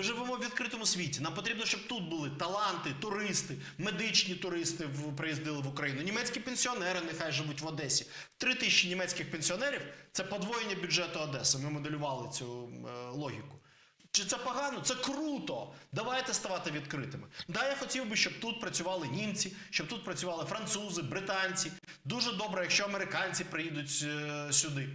Ми живемо в відкритому світі. Нам потрібно, щоб тут були таланти, туристи, медичні туристи приїздили в Україну. Німецькі пенсіонери нехай живуть в Одесі. Три тисячі німецьких пенсіонерів це подвоєння бюджету Одеси. Ми моделювали цю е, логіку. Чи це погано? Це круто. Давайте ставати відкритими. Да, я хотів би, щоб тут працювали німці, щоб тут працювали французи, британці. Дуже добре, якщо американці приїдуть е, сюди.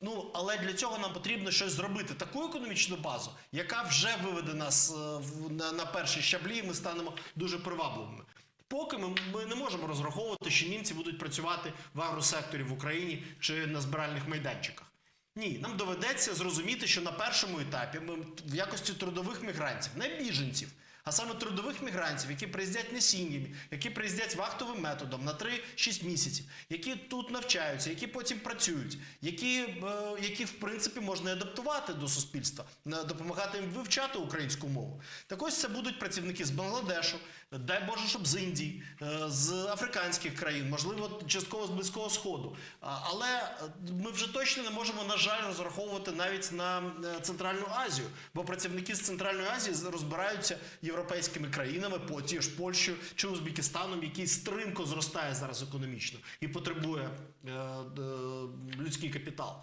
Ну, але для цього нам потрібно щось зробити, таку економічну базу, яка вже виведе нас е, на, на перші щаблі, і ми станемо дуже привабливими. Поки ми, ми не можемо розраховувати, що німці будуть працювати в агросекторі в Україні чи на збиральних майданчиках. Ні, нам доведеться зрозуміти, що на першому етапі ми в якості трудових мігрантів, не біженців, а саме трудових мігрантів, які приїздять не сім'ями, які приїздять вахтовим методом на 3-6 місяців, які тут навчаються, які потім працюють, які, е, яких в принципі можна адаптувати до суспільства, допомагати їм вивчати українську мову. Так ось це будуть працівники з Бангладешу, дай Боже, щоб з Індії, е, з африканських країн, можливо, частково з Близького Сходу. Але е, ми вже точно не можемо, на жаль, розраховувати навіть на Центральну Азію, бо працівники з Центральної Азії розбираються європейськими країнами, по ті ж Польщею чи Узбекистаном, який стрімко зростає зараз економічно і потребує е, е, людський капітал.